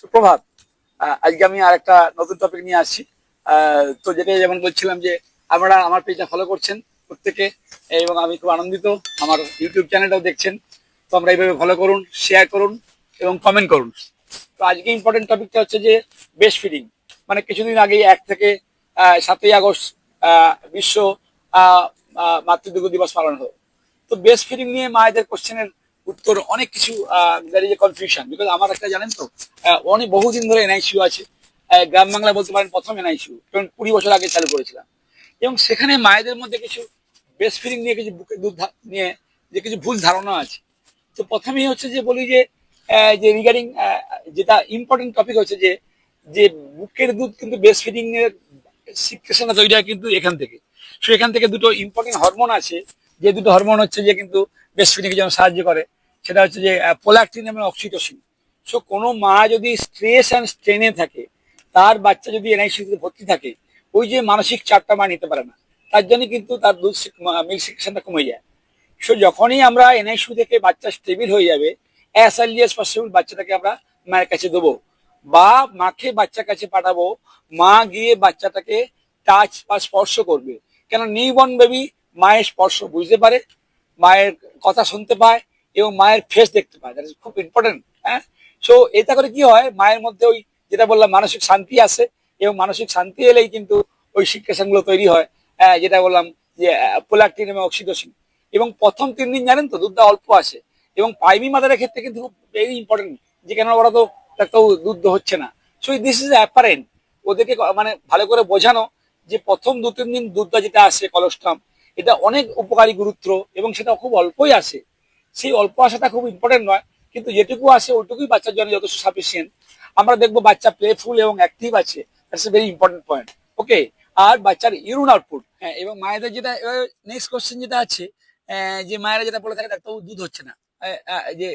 সুপ্রভাত। আজকে আমি আর একটা নতুন টপিক নিয়ে আসছি। তো যেটা যেমন বলছিলাম যে, আপনারা আমার পেজটা ফলো করছেন প্রত্যেকে, এবং আমি খুব আনন্দিত, আমার ইউটিউব চ্যানেলটাও দেখছেন। তো আমরা এইভাবে ফলো করুন শেয়ার করুন, এবং কমেন্ট করুন। তো আজকে ইম্পর্টেন্ট টপিকটা হচ্ছে যে বেস্ট ফিডিং মানে কিছুদিন আগে এক থেকে সাতই আগস্ট বিশ্ব মাতৃদুগ্ধ দিবস পালন হলো। তো বেস্ট ফিডিং নিয়ে মায়েদের কোশ্চেনের উত্তর অনেক কিছু কনফিউশন বিকজ আমার একটা জানেন তো অনেক বহুদিন ধরে এনআইসিউ আছে। গ্রাম বাংলা বলতে পারেন প্রথম এনআইসিউ কারণ কুড়ি বছর আগে চালু করেছিলাম। এবং সেখানে মায়েদের মধ্যে কিছু বেস্ট ফিডিং নিয়ে কিছু বুকের দুধ নিয়ে যে কিছু ভুল ধারণা আছে। তো প্রথমেই হচ্ছে যে বলি যে যে রিগার্ডিং যেটা ইম্পর্টেন্ট টপিক হচ্ছে যে যে বুকের দুধ কিন্তু বেস্ট ফিডিং এর সিচুয়েশনটা তৈরি হয় কিন্তু এখান থেকে। সো এখান থেকে দুটো ইম্পর্টেন্ট হরমোন আছে। যে দুটো হরমোন হচ্ছে যে কিন্তু বেস্ট ফিডিং এর জন্য সাহায্য করে, সেটা হচ্ছে যে পোলাকটিন এবং অক্সিটোসিন সো কোনো মা যদি স্ট্রেস অ্যান্ড স্ট্রেনে থাকে, তার বাচ্চা যদি এনআইসিতে ভর্তি থাকে, ওই যে মানসিক চাপটা মা নিতে পারে না। তার জন্য কিন্তু তার দুধ মিল্ক কমে যায়। সো যখনই আমরা এনআইসিউ থেকে বাচ্চা স্টেবিল হয়ে যাবে অ্যাজ আর্লি অ্যাজ পসিবল বাচ্চাটাকে আমরা মায়ের কাছে দেবো বা মাকে বাচ্চার কাছে পাঠাবো। মা গিয়ে বাচ্চাটাকে টাচ বা স্পর্শ করবে। কেন নিউ নিউবর্ন বেবি মায়ের স্পর্শ বুঝতে পারে মায়ের কথা শুনতে পায় এবং মায়ের ফেস দেখতে পায়। দ্যাট ইজ খুব ইম্পর্টেন্ট হ্যাঁ? সো এটা করে কি হয় মায়ের মধ্যে ওই যেটা বললাম মানসিক শান্তি আসে এবং মানসিক শান্তি এলেই কিন্তু ওই শিক্ষাসানগুলো তৈরি হয় আহ, যেটা বললাম যে পোলাকটিন এবং অক্সিটোসিন। এবং প্রথম তিন দিন জানেন তো দুধটা অল্প আসে। এবং পাইমি মাদারের ক্ষেত্রে কিন্তু খুব ভেরি ইম্পর্টেন্ট যে কেন ওরা তো কেউ দুধ হচ্ছে না। সো দিস ইজ অ্যাপারেন্ট ওদেরকে মানে ভালো করে বোঝানো যে প্রথম দু তিন দিন দুধটা যেটা আসে কলস্ট্রাম এটা অনেক উপকারী গুরুত্ব এবং সেটা খুব অল্পই আসে। সেই অল্প আসাটা খুব ইম্পর্টেন্ট নয়, কিন্তু যেটুকু আসে ওইটুকুই বাচ্চার জন্য যথেষ্ট সাফিসিয়েন্ট আমরা দেখব বাচ্চা প্লেফুল এবং অ্যাক্টিভ আছে that's a very important point okay আর বাচ্চার ইউরিন আউটপুট হ্যাঁ এবং মায়েদের যেটা নেক্সট কোশ্চেন যেটা আছে যে মায়েরা যেটা বলে থাকে, ডাক্তারবাবু দুধ হচ্ছে না। যে,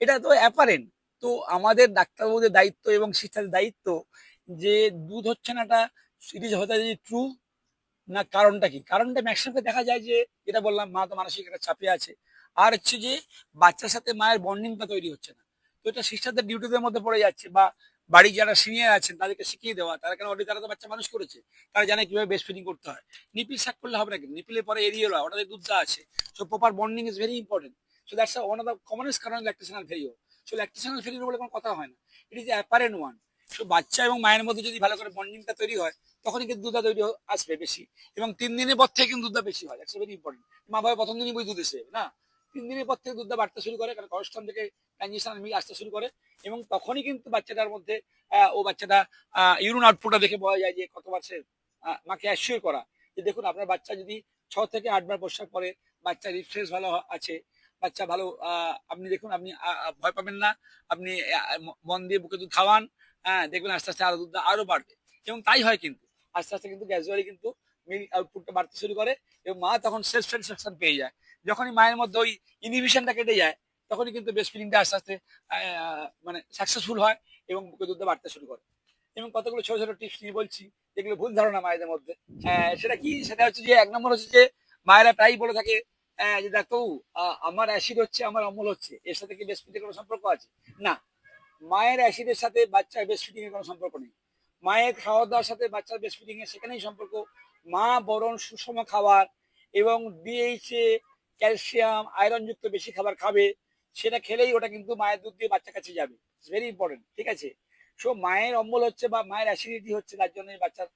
এটা তো অ্যাপারেন্ট তো আমাদের ডাক্তারবাবুদের দায়িত্ব এবং শিক্ষার দায়িত্ব যে দুধ হচ্ছে না এটা ইট ইজ হতে ট্রু না, কারণটা কি? কারণটা ম্যাক্সিমামকে দেখা যায় যে, যেটা বললাম, মা তো মানসিক একটা চাপে আছে। আর হচ্ছে যে, বাচ্চার সাথে মায়ের বন্ডিংটা তৈরি হচ্ছে না। তো এটা সিস্টারদের ডিউটিদের মধ্যে পড়ে যাচ্ছে বা বাড়ি যারা সিনিয়র আছেন, তাদেরকে শিখিয়ে দেওয়া, তারা কেন অলরেডি তারা তো বাচ্চা মানুষ করেছে? তারা জানে কীভাবে বেস্ট ফিডিং করতে হয়। নিপিল শাক করলে হবে না কিন্তু নিপিলের পরে এরিয়ে রয় ওটাতে দুধটা আছে। So proper bonding is very important so that's one of the commonest কারণ ল্যাকটেশনাল ফেরিও সো ল্যাকটেশনাল ফেরিওর বলে কোনো কথা হয় না। ইট ইজ অ্যাপারেন্ট ওয়ান বাচ্চা এবং মায়ের মধ্যে যদি ভালো করে বন্ডিংটা তৈরি হয়, তখনই কিন্তু দুধটা তৈরি আসবে বেশি। এবং তিন দিনের পর থেকে কিন্তু দুধটা বেশি হয়। দ্যাটস ভেরি ইম্পর্টেন্ট মা বাবা প্রথম দিনই বই দুধ এসে না? তিন দিনের পর থেকে দুধটা বাড়তে শুরু করে, কারণ কলস্ট্রম থেকে ট্রানজিশন আসতে শুরু করে। এবং তখনই কিন্তু বাচ্চাটার মধ্যে ও বাচ্চাটা ইউরিন আউটপুটটা দেখে বলা যায় যে কতবার সে মাকে অ্যাসিওর করা। যে দেখুন, আপনার বাচ্চা যদি ছ থেকে আটবার পোশাক পরে, বাচ্চা রিফ্রেশ ভালো আছে, বাচ্চা ভালো আপনি দেখুন, আপনি ভয় পাবেন না। আপনি মন দিয়ে বুকে দুধ খাওয়ান হ্যাঁ দেখবেন আস্তে আস্তে আরও দুধটা আরও বাড়বে। এবং তাই হয় কিন্তু। আস্তে আস্তে কিন্তু গ্র্যাজুয়ালি কিন্তু মিল্ক আউটপুটটা বাড়তে শুরু করে এবং মা তখন সেলফ স্যাটিসফ্যাকশন পেয়ে যায়। যখনই মায়ের মধ্যে ওই ইনহিবিশনটা কেটে যায় তখনই কিন্তু বেস্ট ফিলিংটা আস্তে আস্তে মানে সাকসেসফুল হয় এবং বুকে দুধটা বাড়তে শুরু করে। এবং কতগুলো ছোট ছোট টিপস নিয়ে বলছি যেগুলো ভুল ধারণা মায়েদের মধ্যে। আহ, সেটা কি? সেটা হচ্ছে যে এক নম্বর হচ্ছে যে মায়েরা প্রায়ই বলে থাকে আহ, যে দেখো আমার অ্যাসিড হচ্ছে আমার অম্ল হচ্ছে। এর সাথে কি বেস্ট ফিডিং কোনো সম্পর্ক আছে? না। মায়ের অ্যাসিডের সাথে বাচ্চার বেস্ট ফিডিং এর কোনো সম্পর্ক নেই। মায়ের খাওয়া দাওয়ার সাথে বাচ্চার বেস্ট ফিডিং এর সেখানেই সম্পর্ক। মা বরণ সুষম খাবার এবং ডিএইচএ ক্যালসিয়াম আয়রনযুক্ত বেশি খাবার খাবে, সেটা খেলেই ওটা কিন্তু মায়ের দুধ দিয়ে বাচ্চার কাছে যাবে। ইটস ভেরি ইম্পর্টেন্ট ঠিক আছে? সো মায়ের অম্বল হচ্ছে বা মায়ের অ্যাসিডিটি হচ্ছে, তার জন্য বাচ্চার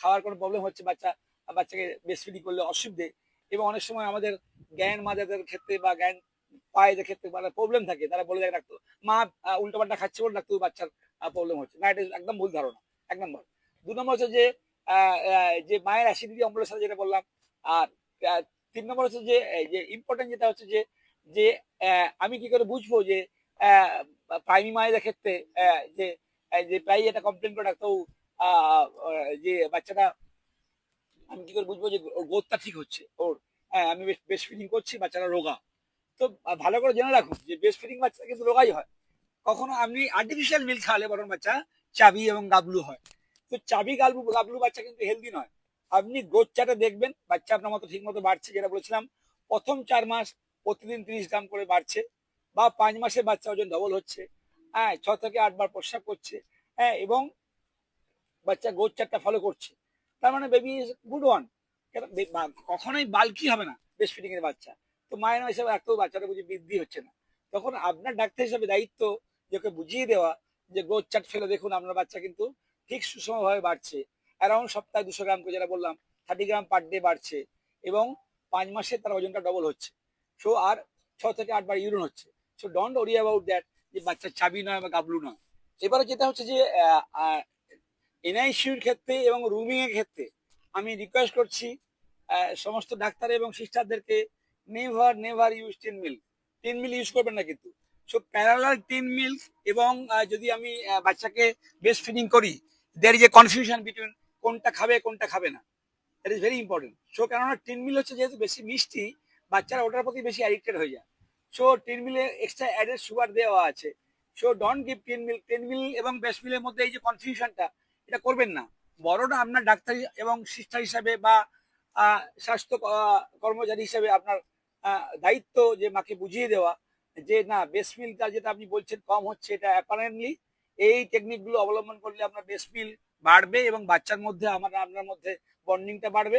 খাওয়ার কোনো প্রবলেম হচ্ছে, বাচ্চা, বাচ্চাকে বেস্ট ফিডিং করলে অসুবিধে। এবং অনেক সময় আমাদের জ্ঞান মাদাদের ক্ষেত্রে বা জ্ঞান পায়েদের ক্ষেত্রে প্রবলেম থাকে, তারা বলে দেয় ডাক্তার, মা উল্টো পাল্টা খাচ্ছে বলে ডাক্তার বাচ্চার প্রবলেম হচ্ছে। না এটা একদম ভুল ধারণা, এক নম্বর। দু নম্বর হচ্ছে যে যে মায়ের অ্যাসিডিটি অম্বলের সাথে যেটা বললাম, আর তিন নম্বর হচ্ছে যে যে ইম্পর্টেন্ট যেটা হচ্ছে যে যে আমি কি করে বুঝব যে প্রাইমি মায়েদের ক্ষেত্রে যে যে প্রায় এটা কমপ্লেন করে ডাক্তার যে বাচ্চাটা, আমি কি করে বুঝব যে গ্রোথটা ঠিক হচ্ছে, ওর হ্যাঁ আমি বেশ বেশ ফিলিং করছি বাচ্চারা রোগা। তো ভালো করে জেনে রাখুন যে বেস্ট ফিডিং বাচ্চা কিন্তু রোগাই হয়। কখনো আপনি আর্টিফিশিয়াল মিল্ক খাওয়ালে বরং বাচ্চা চাবি এবং গাবলু হয়। তো চাবি, গাবলু গাবলু বাচ্চা কিন্তু হেলদি নয়। আপনি গ্রোথ চাটা দেখবেন, বাচ্চা আপনার মতো ঠিক মতো বাড়ছে যেটা বলেছিলাম। প্রথম চার মাস প্রতিদিন তিরিশ গ্রাম করে বাড়ছে বা পাঁচ মাসের বাচ্চা ওজন ডবল হচ্ছে। হ্যাঁ ছ থেকে আট বার প্রস্রাব করছে। হ্যাঁ এবং বাচ্চা গোচ চারটা ফলো করছে। তার মানে বেবি ইজ গুড ওয়ান কখনোই বালকি হবে না বেস্ট ফিটিং এর বাচ্চা। তো মায়ের হিসাবে রাখতেও বাচ্চাটা বুঝি বৃদ্ধি হচ্ছে না। তখন আপনার ডাক্তার হিসাবে দায়িত্ব যে ওকে বুঝিয়ে দেওয়া যে গোদ চাট ফেলে দেখুন, আপনার বাচ্চা কিন্তু ঠিক সুষমভাবে বাড়ছে। অ্যারাউন্ড সপ্তাহে দুশো গ্রাম করে যেটা বললাম থার্টি গ্রাম পার ডে বাড়ছে এবং পাঁচ মাসে তার ওজনটা ডবল হচ্ছে। সো আর ছ থেকে আটবার ইউরিন হচ্ছে। So don't worry about that যে বাচ্চার চাবি নয় বা গাবলু নয়। এবারে যেটা হচ্ছে যে এনআইসিউর ক্ষেত্রে এবং রুমিংয়ের ক্ষেত্রে আমি রিকোয়েস্ট করছি সমস্ত ডাক্তার এবং সিস্টারদেরকে never never use tin milk tin milk use করবেন না কিন্তু। সো প্যারালাল টেন মিল এবং যদি আমি বাচ্চাকে বেস্ট ফিডিং করি there is a confusion between কোনটা খাবে কোনটা খাবে না। That is very important so কেননা টেন মিল হচ্ছে যেহেতু বেশি মিষ্টি, বাচ্চারা ওটার প্রতি বেশি অ্যাডিক্টেড হয়ে যায়। সো টেন মিলে এক্সট্রা অ্যাডেড সুগার দেওয়া আছে। So don't give tin milk tin milk এবং বেস্ট মিলের মধ্যে এই যে কনফিউশনটা এটা করবেন না। বড়টা আপনার ডাক্তার এবং সিস্টার হিসাবে বা স্বাস্থ্য কর্মচারী হিসাবে আপনার দায়িত্ব যে মাকে বুঝিয়ে দেওয়া, যে না বেস্ট মিলটা যেটা আপনি বলছেন কম হচ্ছে এটা অ্যাপারেন্টলি এই টেকনিকগুলো অবলম্বন করলে আপনার বেস্ট মিল বাড়বে এবং বাচ্চার মধ্যে আমার আপনার মধ্যে বন্ডিংটা বাড়বে।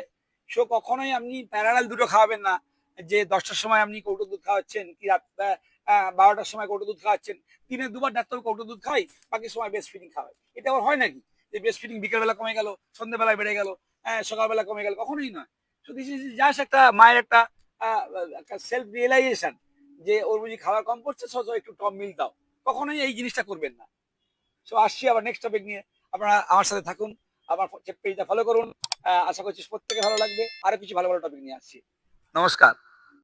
সো কখনোই আপনি প্যারালাল দুটো খাওয়াবেন না, যে দশটার সময় আপনি কৌটো দুধ খাওয়াচ্ছেন, কি রাত বারোটার সময় কৌটো দুধ খাওয়াচ্ছেন, দিনে দুবার ডাক্তার কৌটো দুধ খাই, বাকি সময় বেস্ট ফিডিং খাওয়াই। এটা আবার হয় নাকি? যে বেস্ট ফিডিং বিকেলবেলা কমে গেল, সন্ধ্যেবেলায় বেড়ে গেল সকালবেলা কমে গেল, কখনোই নয়। সো দিস ইজ জাস্ট একটা মায়ের একটা সেলফ রিয়েলাইজেশন যে ওর বুঝি খাবার কম পড়ছে সচ একটু টপ মিল দাও। কখনোই এই জিনিসটা করবেন না। সো আসছি আবার নেক্সট টপিক নিয়ে। আপনারা আমার সাথে থাকুন, আমার পেজটা ফলো করুন। আশা করছি প্রত্যেকে ভালো লাগবে। আরও কিছু ভালো ভালো টপিক নিয়ে আসছি। নমস্কার।